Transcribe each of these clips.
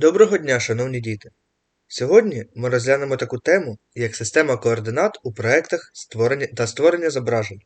Доброго дня, шановні діти! Сьогодні ми розглянемо таку тему, як система координат у проєктах та створення зображень.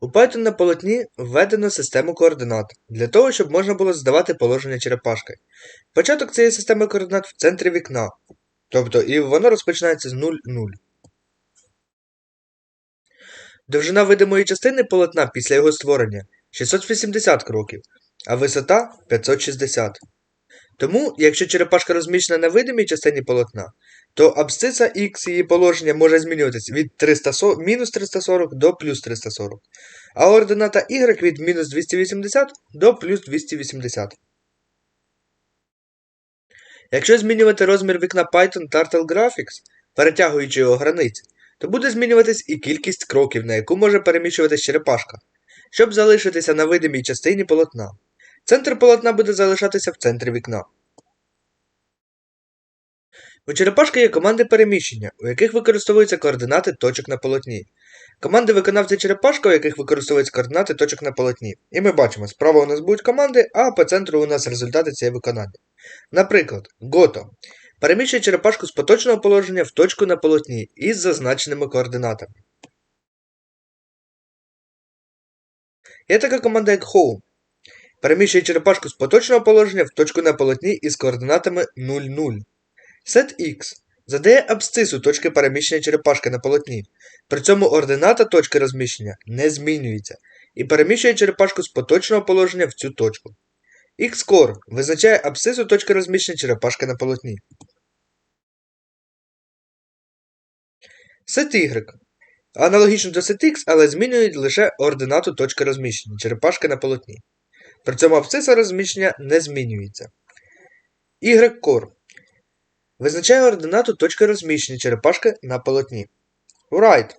У Python на полотні введено систему координат для того, щоб можна було здавати положення черепашки. Початок цієї системи координат в центрі вікна, тобто і воно розпочинається з 0,0. Довжина видимої частини полотна після його створення 680 кроків, а висота 560. Тому, якщо черепашка розміщена на видимій частині полотна, то абсциса х її положення може змінюватись від мінус 340 до плюс 340, а ордината y від мінус 280 до плюс 280. Якщо змінювати розмір вікна Python Turtle Graphics, перетягуючи його границі, то буде змінюватись і кількість кроків, на яку може переміщуватись черепашка, щоб залишитися на видимій частині полотна. Центр полотна буде залишатися в центрі вікна. У черепашки є команди переміщення, у яких використовуються координати точок на полотні. Команди виконавця черепашка, у яких використовуються координати точок на полотні. І ми бачимо, справа у нас будуть команди, а по центру у нас результати цієї виконання. Наприклад, Goto переміщує черепашку з поточного положення в точку на полотні із зазначеними координатами. Є така команда, як Home. Переміщує черепашку з поточного положення в точку на полотні із координатами 0,0. SetX задає абсцису точки переміщення черепашки на полотні. При цьому ордината точки розміщення не змінюється і переміщує черепашку з поточного положення в цю точку. Xcore визначає абсцису точки розміщення черепашки на полотні. SetY аналогічно до SetX, але змінюють лише ординату точки розміщення черепашки на полотні. При цьому абсциса розміщення не змінюється. Y-core визначає ординату точки розміщення черепашки на полотні. Write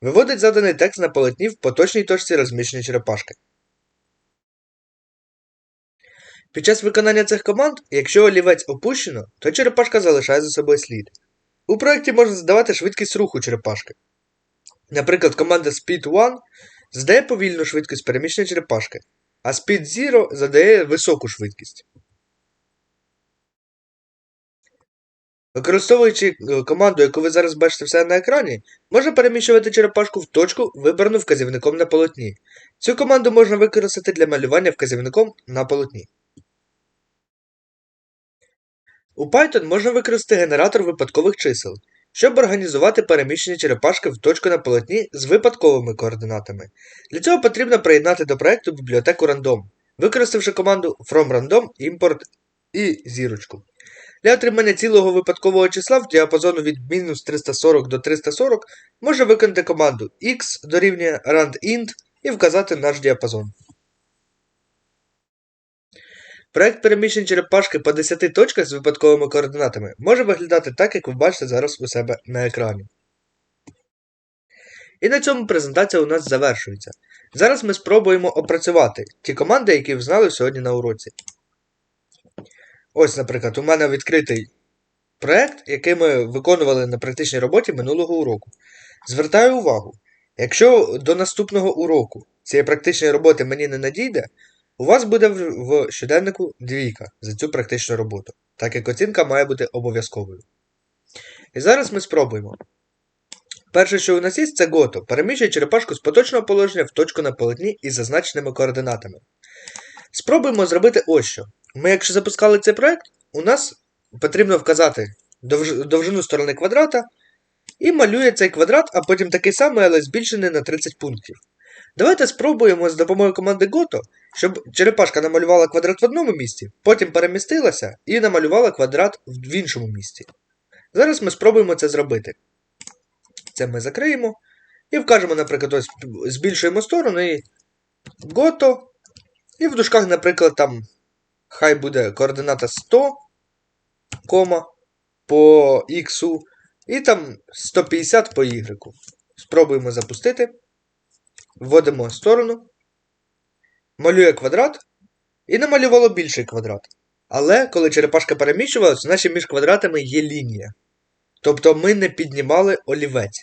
виводить заданий текст на полотні в поточній точці розміщення черепашки. Під час виконання цих команд, якщо олівець опущено, то черепашка залишає за собою слід. У проєкті можна задавати швидкість руху черепашки. Наприклад, команда Speed1 задає повільну швидкість переміщення черепашки, а Speed Zero задає високу швидкість. Використовуючи е, команду, яку ви зараз бачите все на екрані, можна переміщувати черепашку в точку, вибрану вказівником на полотні. Цю команду можна використати для малювання вказівником на полотні. У Python можна використати генератор випадкових чисел, щоб організувати переміщення черепашки в точку на полотні з випадковими координатами. Для цього потрібно приєднати до проєкту бібліотеку Random, використавши команду FromRandom import і зірочку. Для отримання цілого випадкового числа в діапазону від мінус 340 до 340 можна виконати команду x дорівнює randint і вказати наш діапазон. Проект переміщень черепашки по 10 точках з випадковими координатами може виглядати так, як ви бачите зараз у себе на екрані. І на цьому презентація у нас завершується. Зараз ми спробуємо опрацювати ті команди, які ви знали сьогодні на уроці. Ось, наприклад, у мене відкритий проект, який ми виконували на практичній роботі минулого уроку. Звертаю увагу, якщо до наступного уроку цієї практичної роботи мені не надійде, у вас буде в щоденнику двійка за цю практичну роботу, так як оцінка має бути обов'язковою. І зараз ми спробуємо. Перше, що у нас є, це гото. Переміщує черепашку з поточного положення в точку на полотні із зазначеними координатами. Спробуємо зробити ось що. Ми, якщо запускали цей проект, у нас потрібно вказати довжину сторони квадрата і малює цей квадрат, а потім такий самий, але збільшений на 30 пунктів. Давайте спробуємо з допомогою команди Goto, щоб черепашка намалювала квадрат в одному місці, потім перемістилася і намалювала квадрат в іншому місці. Зараз ми спробуємо це зробити. Це ми закриємо. І вкажемо, наприклад, ось збільшуємо сторону і Goto. І в дужках, наприклад, там хай буде координата 100, кома по X, і там 150 по Y. Спробуємо запустити. Вводимо сторону, малює квадрат і намалювало більший квадрат. Але коли черепашка переміщувалася, значить між квадратами є лінія. Тобто ми не піднімали олівець.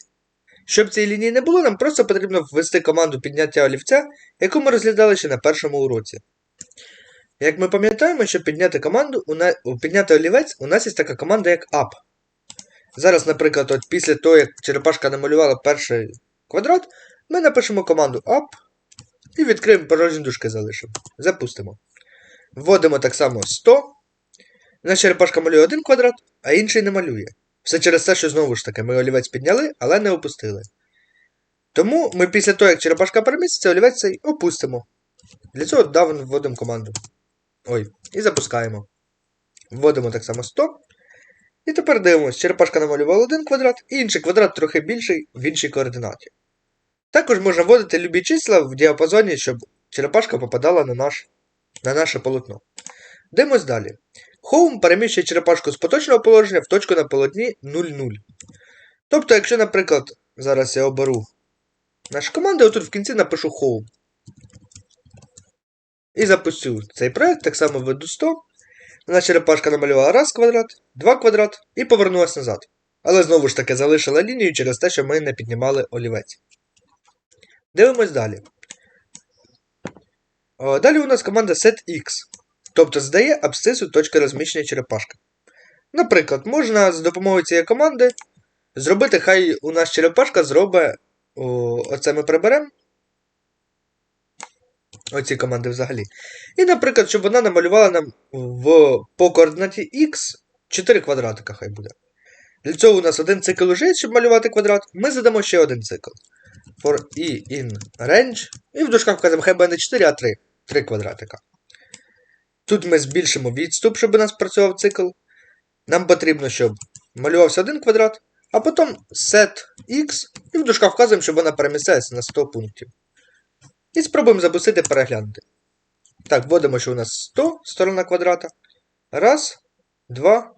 Щоб цієї лінії не було, нам просто потрібно ввести команду підняття олівця, яку ми розглядали ще на першому уроці. Як ми пам'ятаємо, щоб підняти команду, підняти олівець, у нас є така команда, як up. Зараз, наприклад, от після того, як черепашка намалювала перший квадрат, ми напишемо команду up і відкриємо порожні дужки залишимо. Запустимо. Вводимо так само 100. Наша черепашка малює один квадрат, а інший не малює. Все через те, що знову ж таки ми олівець підняли, але не опустили. Тому ми після того, як черепашка переміститься, олівець цей опустимо. Для цього давно вводимо команду. Ой, і запускаємо. Вводимо так само 100. І тепер дивимося, черепашка намалювала один квадрат, і інший квадрат трохи більший в іншій координаті. Також можна вводити любі числа в діапазоні, щоб черепашка попадала на, наш, на наше полотно. Дивимось далі. Home переміщує черепашку з поточного положення в точку на полотні 0,0. Тобто, якщо, наприклад, зараз я оберу нашу команду, отут в кінці напишу Home. І запустю цей проект, так само введу 100. Наша черепашка намалювала раз квадрат, два квадрат і повернулася назад. Але знову ж таки залишила лінію через те, що ми не піднімали олівець. Дивимось далі. Далі у нас команда setX. Тобто здає абсцису точки розміщення черепашки. Наприклад, можна з допомогою цієї команди зробити, хай у нас черепашка зробить. Оце ми приберемо. Оці команди взагалі. І, наприклад, щоб вона намалювала нам в, по координаті X 4 квадратика, хай буде. Для цього у нас один цикл уже є, щоб малювати квадрат. Ми задамо ще один цикл. For e in range. І в дужках вказуємо, хай буде не 4, а 3. 3 квадратика. Тут ми збільшимо відступ, щоб у нас працював цикл. Нам потрібно, щоб малювався один квадрат, а потім set x, і в дужках вказуємо, щоб вона перемістилася на 100 пунктів. І спробуємо запустити переглянути. Так, вводимо, що у нас 100 сторона квадрата. Раз, два.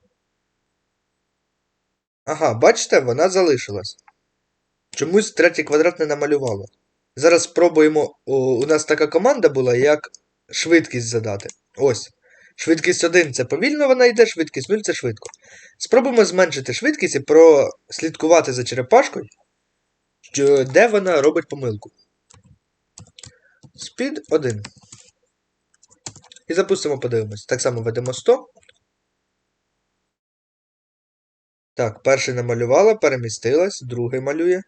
Ага, бачите, вона залишилась. Чомусь третій квадрат не намалювало. Зараз спробуємо. О, у нас така команда була, як швидкість задати. Ось. Швидкість 1 це повільно вона йде, швидкість 0 це швидко. Спробуємо зменшити швидкість і прослідкувати за черепашкою, де вона робить помилку. Speed 1. І запустимо, подивимось. Так само ведемо 100. Так, перший намалювала, перемістилась, другий малює.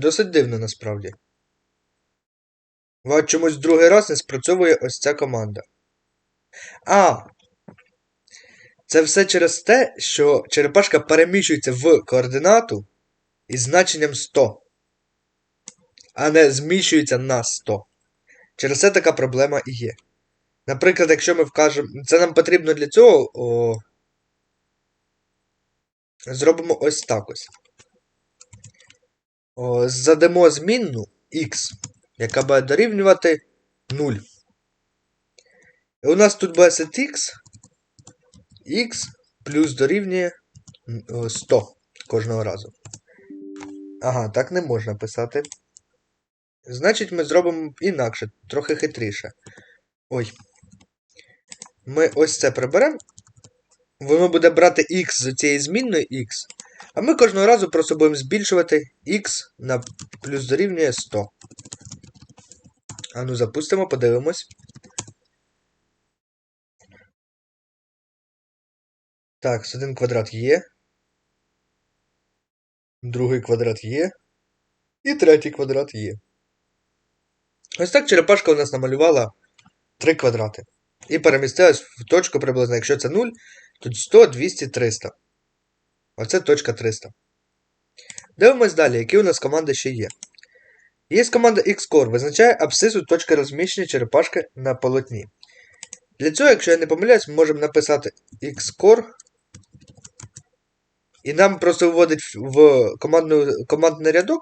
Досить дивно насправді. От чомусь другий раз не спрацьовує ось ця команда. А! Це все через те, що черепашка переміщується в координату із значенням 100, а не зміщується на 100. Через це така проблема і є. Наприклад, якщо ми вкажемо. Це нам потрібно для цього. О, Зробимо ось так ось. О, Задамо змінну x, яка буде дорівнювати 0. І у нас тут буде set x, x плюс дорівнює 100 кожного разу. Ага, так не можна писати. Значить, ми зробимо інакше, трохи хитріше. Ой. Ми ось це приберемо. Воно буде брати x з цієї змінної x. А ми кожного разу просто будемо збільшувати x на плюс дорівнює 100. А ну запустимо, подивимось. Так, один квадрат є. Другий квадрат є. І третій квадрат є. Ось так черепашка у нас намалювала 3 квадрати. І перемістилась в точку приблизно, якщо це 0, тут 100, 200, 300. Оце точка 300. Дивимось далі, які у нас команди ще є. Є команда Xcore, визначає абсцису точки розміщення черепашки на полотні. Для цього, якщо я не помиляюсь, ми можемо написати Xcore. І нам просто вводить в командну, командний рядок,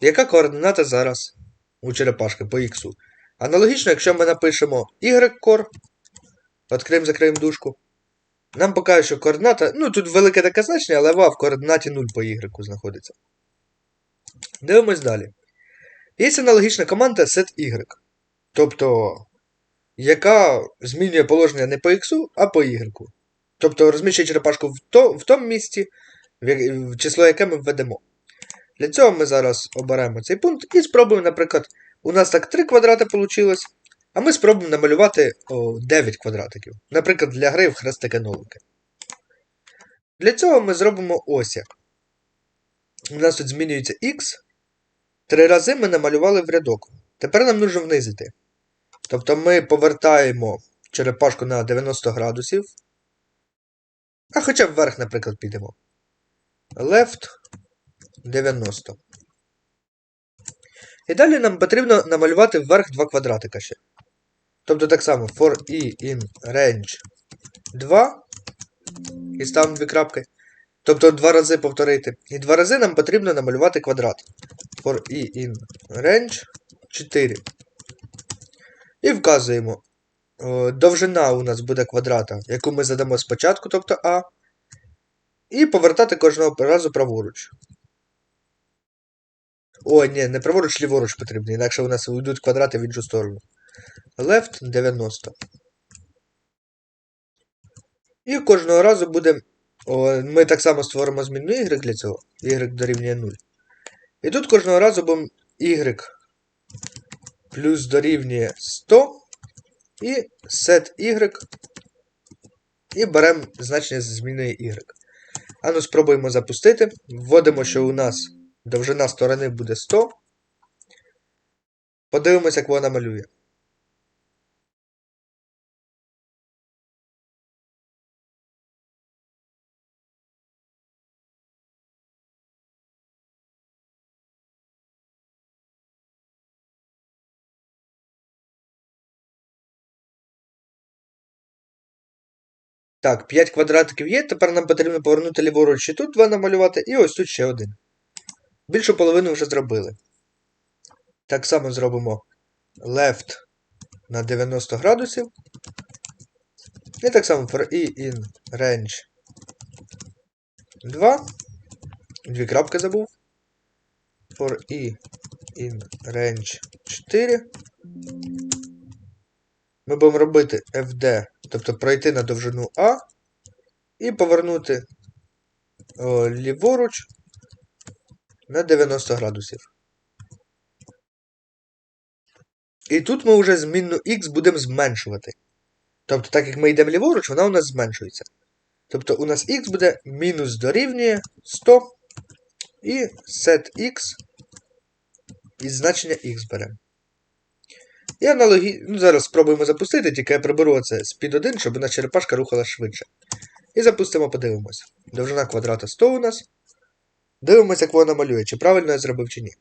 яка координата зараз у черепашки по X. Аналогічно, якщо ми напишемо Y-core, відкриємо, закриємо дужку, нам покаже, що координата. Ну, тут велике таке значення, але в координаті 0 по Y знаходиться. Дивимось далі. Є аналогічна команда setY. Тобто, яка змінює положення не по X, а по Y. Тобто розміщує черепашку в, то, в тому місці, в число яке ми введемо. Для цього ми зараз оберемо цей пункт і спробуємо, наприклад, у нас так 3 квадрати вийшло, а ми спробуємо намалювати о, 9 квадратиків. Наприклад, для гри в хрестики-нолики. Для цього ми зробимо ось як. У нас тут змінюється x. Три рази ми намалювали в рядок. Тепер нам нужно внизити. Тобто ми повертаємо черепашку на 90 градусів. А хоча б вверх, наприклад, підемо. Left 90. І далі нам потрібно намалювати вверх два квадратика ще. Тобто так само for e in range 2. І ставимо дві крапки. Тобто два рази повторити. І два рази нам потрібно намалювати квадрат. For e in range 4. І вказуємо. Довжина у нас буде квадрата, яку ми задамо спочатку, тобто А. І повертати кожного разу праворуч. О, ні, не праворуч, ліворуч потрібно, інакше у нас уйдуть квадрати в іншу сторону. Left 90. І кожного разу буде. О, ми так само створимо змінну y для цього. Y дорівнює 0. І тут кожного разу будемо y плюс дорівнює 100. І set y. І беремо значення змінної y. А ну спробуємо запустити. Вводимо, що у нас довжина сторони буде 100. Подивимося, як вона малює. Так, 5 квадратиків є, тепер нам потрібно повернути ліворуч і тут два намалювати, і ось тут ще один. Більшу половину вже зробили. Так само зробимо left на 90 градусів. І так само for e in range 2. Дві крапки забув. For e in range 4. Ми будемо робити FD, тобто пройти на довжину А і повернути ліворуч на 90 градусів. І тут ми вже змінну X будемо зменшувати. Тобто, так як ми йдемо ліворуч, вона у нас зменшується. Тобто у нас X буде мінус дорівнює 100 і set X із значення X беремо. І аналогі... ну, зараз спробуємо запустити, тільки я приберу оце з під 1, щоб наша черепашка рухалась швидше. І запустимо, подивимося. Довжина квадрата 100 у нас. Дивимося, як вона малює, чи правильно я зробив, чи ні.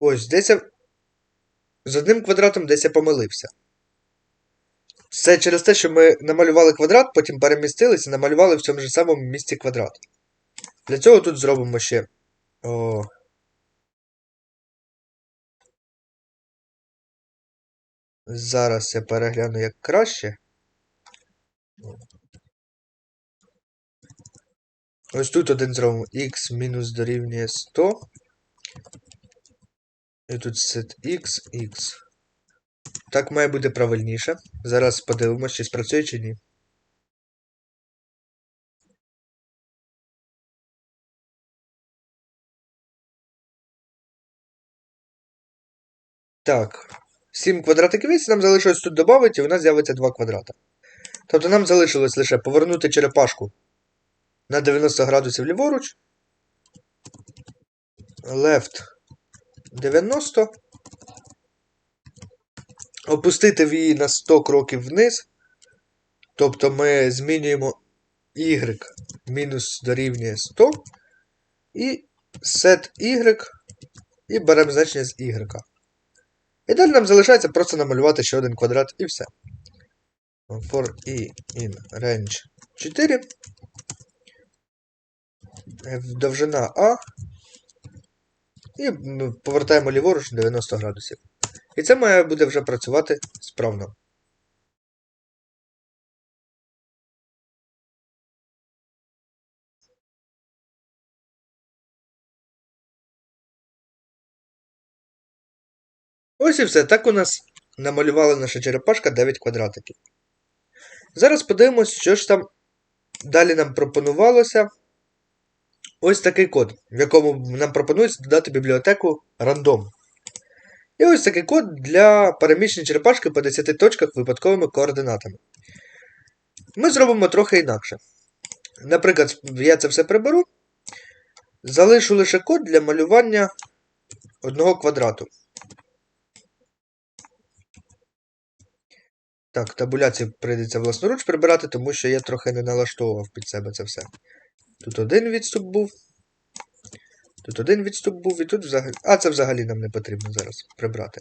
Ось, десь я... З одним квадратом десь я помилився. Це через те, що ми намалювали квадрат, потім перемістилися і намалювали в цьому ж самому місці квадрат. Для цього тут зробимо ще. О. Зараз я перегляну як краще. Ось тут один зробимо x мінус дорівнює 100. І тут set x, x. Так має бути правильніше. Зараз подивимося, чи спрацює чи ні. Так. 7 квадратиків є, нам залишилось тут додати, і у нас з'явиться 2 квадрата. Тобто нам залишилось лише повернути черепашку на 90 градусів ліворуч. Left 90. Опустити її на 100 кроків вниз. Тобто ми змінюємо y мінус дорівнює 100. І set y. І беремо значення з y. І далі нам залишається просто намалювати ще один квадрат і все. For e in range 4. Довжина А. І повертаємо ліворуч 90 градусів. І це має буде вже працювати справно. Ось і все. Так у нас намалювала наша черепашка 9 квадратиків. Зараз подивимось, що ж там далі нам пропонувалося ось такий код, в якому нам пропонується додати бібліотеку random. І ось такий код для переміщення черепашки по 10 точках випадковими координатами. Ми зробимо трохи інакше. Наприклад, я це все приберу. Залишу лише код для малювання одного квадрату. Так, табуляцію прийдеться власноруч прибирати, тому що я трохи не налаштовував під себе це все. Тут один відступ був. Тут один відступ був, і тут взагалі. А, це взагалі нам не потрібно зараз прибрати.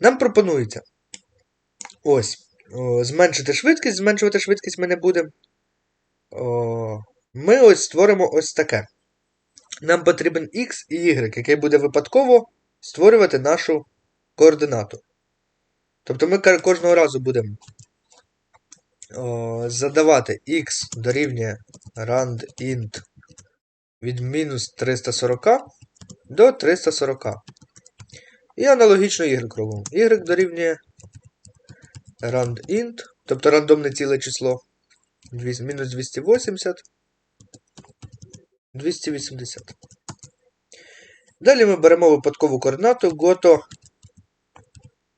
Нам пропонується ось. О, зменшити швидкість, зменшувати швидкість ми не будемо. Ми ось створимо ось таке. Нам потрібен X і Y, який буде випадково створювати нашу координату. Тобто ми кожного разу будемо о, задавати x дорівнює randint від мінус 340 до 340. І аналогічно y робимо. y дорівнює randint, тобто рандомне ціле число. Мінус 280. 280. Далі ми беремо випадкову координату goto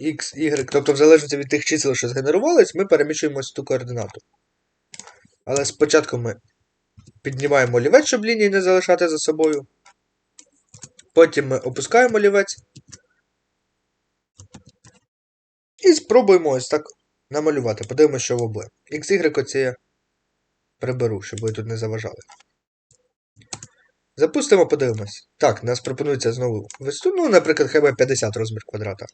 x, y, тобто в залежності від тих чисел, що згенерувались, ми переміщуємо ось ту координату. Але спочатку ми піднімаємо олівець, щоб лінії не залишати за собою. Потім ми опускаємо олівець. І спробуємо ось так намалювати. Подивимося, що в обле. X, Y оці я приберу, щоб ви тут не заважали. Запустимо, подивимось. Так, нас пропонується знову висоту, ну, наприклад, хай 50 розмір квадрата.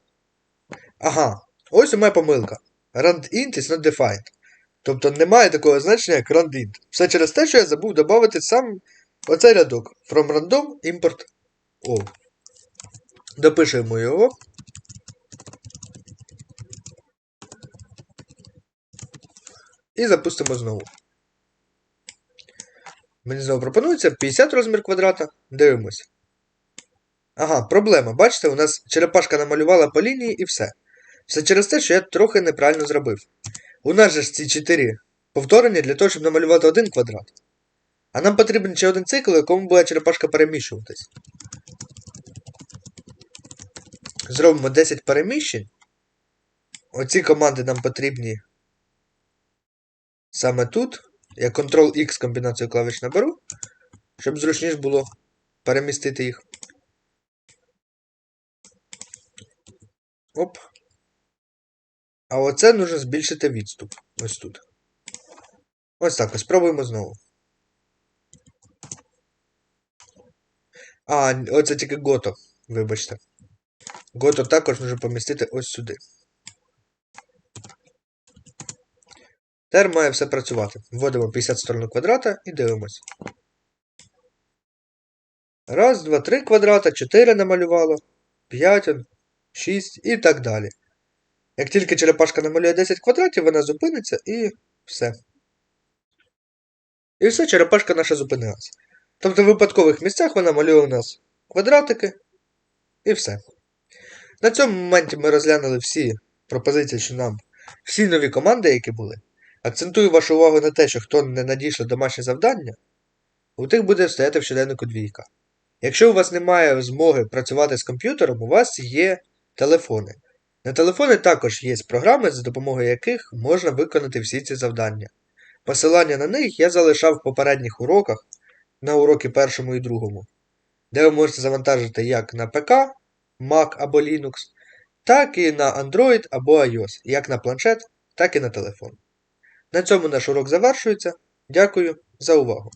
Ага, ось у мене помилка. RandInt is not defined. Тобто немає такого значення, як RandInt. Все через те, що я забув додати сам оцей рядок. From random import all. Допишемо його. І запустимо знову. Мені знову пропонується 50 розмір квадрата. Дивимось. Ага, проблема. Бачите, у нас черепашка намалювала по лінії і все. Все через те, що я трохи неправильно зробив. У нас же ж ці 4 повторення для того, щоб намалювати один квадрат. А нам потрібен ще один цикл, у якому буде черепашка переміщуватись. Зробимо 10 переміщень. Оці команди нам потрібні саме тут. Я Ctrl-X комбінацію клавіш наберу, щоб зручніше було перемістити їх. Оп. А оце нужно збільшити відступ. Ось тут. Ось так. Ось спробуємо знову. А, оце тільки гото. Вибачте. Гото також може помістити ось сюди. Тепер має все працювати. Вводимо 50 сторону квадрата і дивимось. Раз, два, три квадрата, 4 намалювало, 5, 6 і так далі. Як тільки черепашка намалює 10 квадратів, вона зупиниться і все. І все, черепашка наша зупинилась. Тобто в випадкових місцях вона малює у нас квадратики і все. На цьому моменті ми розглянули всі пропозиції, що нам, всі нові команди, які були. Акцентую вашу увагу на те, що хто не надійшло домашнє завдання, у тих буде стояти в щоденнику двійка. Якщо у вас немає змоги працювати з комп'ютером, у вас є телефони. На телефони також є програми, за допомогою яких можна виконати всі ці завдання. Посилання на них я залишав в попередніх уроках на уроки першому і другому, де ви можете завантажити як на ПК, Mac або Linux, так і на Android або iOS, як на планшет, так і на телефон. На цьому наш урок завершується. Дякую за увагу!